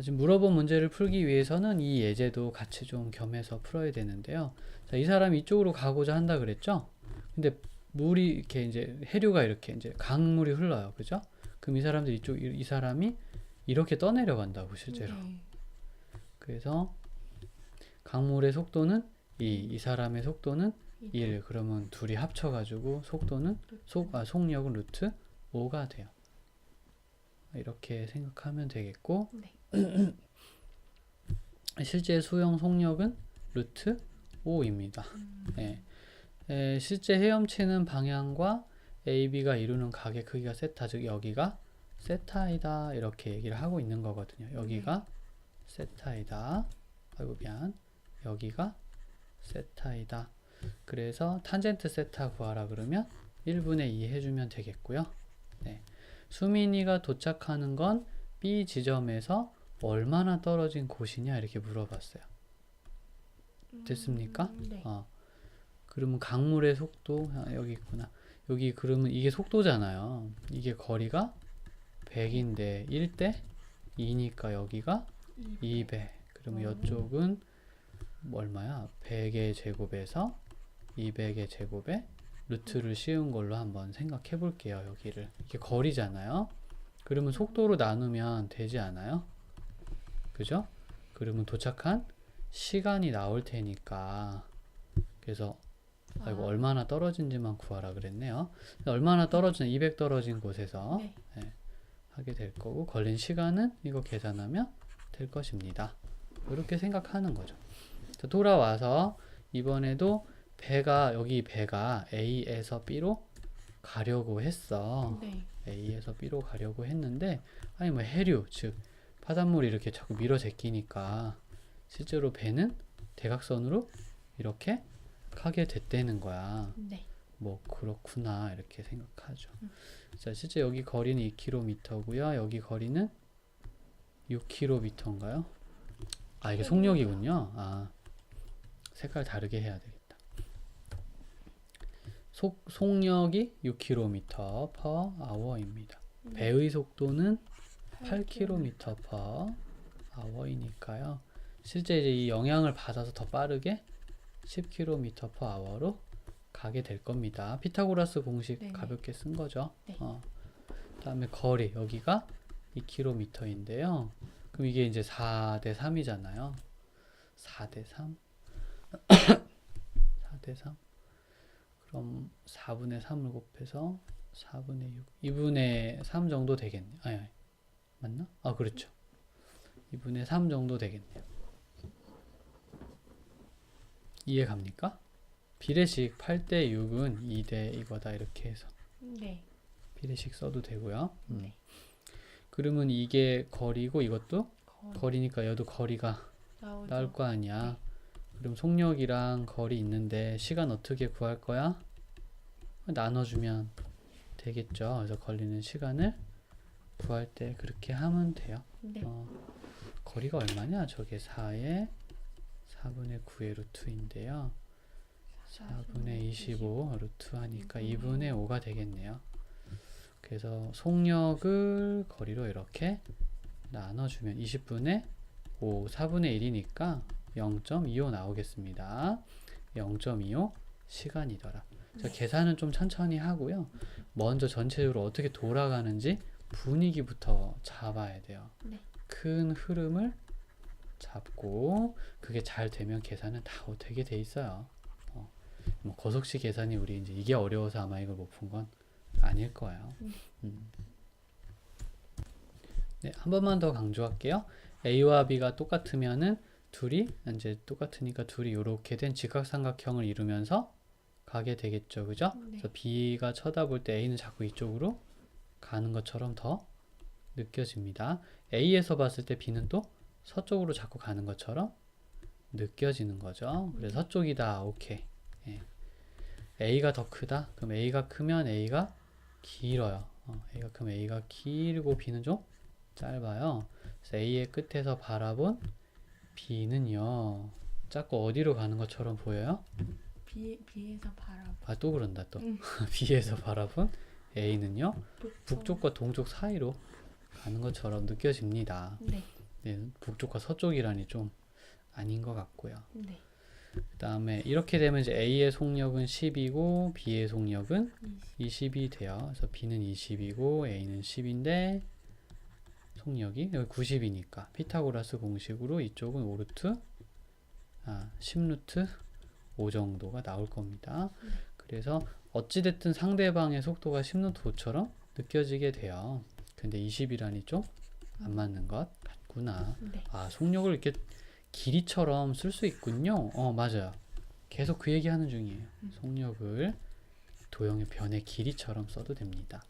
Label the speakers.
Speaker 1: 자, 지금 물어본 문제를 풀기 위해서는 이 예제도 같이 좀 겸해서 풀어야 되는데요. 자, 이 사람이 이쪽으로 가고자 한다 그랬죠? 근데 물이 이렇게 이제 해류가 이렇게 이제 강물이 흘러요. 그죠? 그럼 이 사람들 이쪽 이, 이 사람이 이렇게 떠내려 간다고 실제로.
Speaker 2: 네.
Speaker 1: 그래서 강물의 속도는 2, 이 사람의 속도는 1. 그러면 둘이 합쳐가지고 속도는 속, 아, 속력은 루트 5가 돼요. 이렇게 생각하면 되겠고
Speaker 2: 네.
Speaker 1: 실제 수영 속력은 루트 5입니다.
Speaker 2: 음.
Speaker 1: 예. 에, 실제 헤엄치는 방향과 AB가 이루는 각의 크기가 세타, 즉 여기가 세타이다 이렇게 얘기를 하고 있는 거거든요. 여기가 세타이다. 아이고 미안. 여기가 세타이다. 그래서 탄젠트 세타 구하라 그러면 1분의 2 해주면 되겠고요. 네. 수민이가 도착하는 건 B 지점에서 얼마나 떨어진 곳이냐 이렇게 물어봤어요. 됐습니까?
Speaker 2: 음, 네.
Speaker 1: 어. 그러면 강물의 속도 아, 여기 있구나. 여기 그러면 이게 속도잖아요. 이게 거리가 100인데 1대 2니까 여기가 200. 그러면
Speaker 2: 어.
Speaker 1: 이쪽은 뭐 얼마야? 100의 제곱에서 200의 제곱에 루트를 씌운 걸로 한번 생각해 볼게요. 여기를. 이게 거리잖아요. 그러면 속도로 나누면 되지 않아요? 그죠? 그러면 도착한 시간이 나올 테니까 그래서 아이고
Speaker 2: 아.
Speaker 1: 얼마나 떨어진지만 구하라 그랬네요. 얼마나 떨어진 200 떨어진 곳에서
Speaker 2: 네.
Speaker 1: 하게 될 거고 걸린 시간은 이거 계산하면 될 것입니다. 이렇게 생각하는 거죠. 자, 돌아와서 이번에도 배가 여기 배가 A에서 B로 가려고 했어.
Speaker 2: 네.
Speaker 1: A에서 B로 가려고 했는데 아니 뭐 해류 즉 바닷물이 이렇게 자꾸 밀어 제끼니까 실제로 배는 대각선으로 이렇게 가게 됐다는 거야.
Speaker 2: 네.
Speaker 1: 뭐 그렇구나 이렇게 생각하죠. 자 실제 여기 거리는 2km고요. 여기 거리는 6km인가요? 아 이게 속력이군요. 아 색깔 다르게 해야 되겠다. 속 속력이 6km per hour입니다. 배의 속도는 8km per hour이니까요. 실제 이제 이 영향을 받아서 더 빠르게 10km per hour로 가게 될 겁니다. 피타고라스 공식
Speaker 2: 네네.
Speaker 1: 가볍게 쓴 거죠.
Speaker 2: 네.
Speaker 1: 어. 그다음에 거리 여기가 2km인데요. 그럼 이게 이제 4대 3이잖아요. 4대 3. 4대 3. 그럼 4분의 3을 곱해서 4분의 6. 2분의 3 정도 되겠네. 아니, 아니. 맞나? 아, 그렇죠. 2분의 3 정도 되겠네요. 이해 갑니까? 비례식 8대 6은 2대 이거다 이렇게 해서
Speaker 2: 네.
Speaker 1: 비례식 써도 되고요. 음.
Speaker 2: 네.
Speaker 1: 그러면 이게 거리고 이것도
Speaker 2: 거
Speaker 1: 거리니까 얘도 거리가
Speaker 2: 나오죠.
Speaker 1: 나올 거 아니야. 그럼 속력이랑 거리 있는데 시간 어떻게 구할 거야? 나눠주면 되겠죠. 그래서 걸리는 시간을 구할 때 그렇게 하면 돼요.
Speaker 2: 네.
Speaker 1: 어, 거리가 얼마냐? 저게 4의 4분의 9의 루트인데요. 4분의 25 루트 하니까 2분의 5가 되겠네요. 그래서 속력을 거리로 이렇게 나눠주면 20분의 5, 4분의 1이니까 0.25 나오겠습니다. 0.25 시간이더라. 자,
Speaker 2: 네.
Speaker 1: 계산은 좀 천천히 하고요. 먼저 전체적으로 어떻게 돌아가는지 분위기부터 잡아야 돼요.
Speaker 2: 네.
Speaker 1: 큰 흐름을 잡고 그게 잘 되면 계산은 다 되게 돼 있어요. 어, 뭐 거속시 계산이 우리 이제 이게 어려워서 아마 이걸 못 푼 건 아닐 거예요.
Speaker 2: 음.
Speaker 1: 음. 네, 한 번만 더 강조할게요. A와 B가 똑같으면은 둘이 이제 똑같으니까 둘이 이렇게 된 직각삼각형을 이루면서 가게 되겠죠, 그죠?
Speaker 2: 네.
Speaker 1: 그래서 B가 쳐다볼 때 A는 자꾸 이쪽으로 가는 것처럼 더 느껴집니다. A에서 봤을 때 B는 또 서쪽으로 자꾸 가는 것처럼 느껴지는 거죠. 그래서 서쪽이다. 오케이. 예. A가 더 크다. 그럼 A가 크면 A가 길어요. 어, A가 크면 A가 길고 B는 좀 짧아요. 그래서 A의 끝에서 바라본 B는요. 자꾸 어디로 가는 것처럼 보여요?
Speaker 2: 비 비에서 바라.
Speaker 1: 아, 또 그런다 또.
Speaker 2: 음.
Speaker 1: B에서 바라본 A는요.
Speaker 2: 북쪽.
Speaker 1: 북쪽과 동쪽 사이로 가는 것처럼 느껴집니다.
Speaker 2: 네.
Speaker 1: 네, 북쪽과 서쪽이라니 좀 아닌 것 같고요.
Speaker 2: 네.
Speaker 1: 그 다음에 이렇게 되면 이제 A의 속력은 10이고 B의 속력은
Speaker 2: 20.
Speaker 1: 20이 돼요. 그래서 B는 20이고 A는 10인데 속력이 여기 90이니까 피타고라스 공식으로 이쪽은 5루트 아 10루트 5 정도가 나올 겁니다. 그래서 어찌됐든 상대방의 속도가 10루트 5처럼 느껴지게 돼요. 근데 20이라니 좀 안 맞는 것 같구나.
Speaker 2: 네.
Speaker 1: 아, 속력을 이렇게 길이처럼 쓸 수 있군요. 어, 맞아요. 계속 그 얘기 하는 중이에요. 속력을 도형의 변의 길이처럼 써도 됩니다.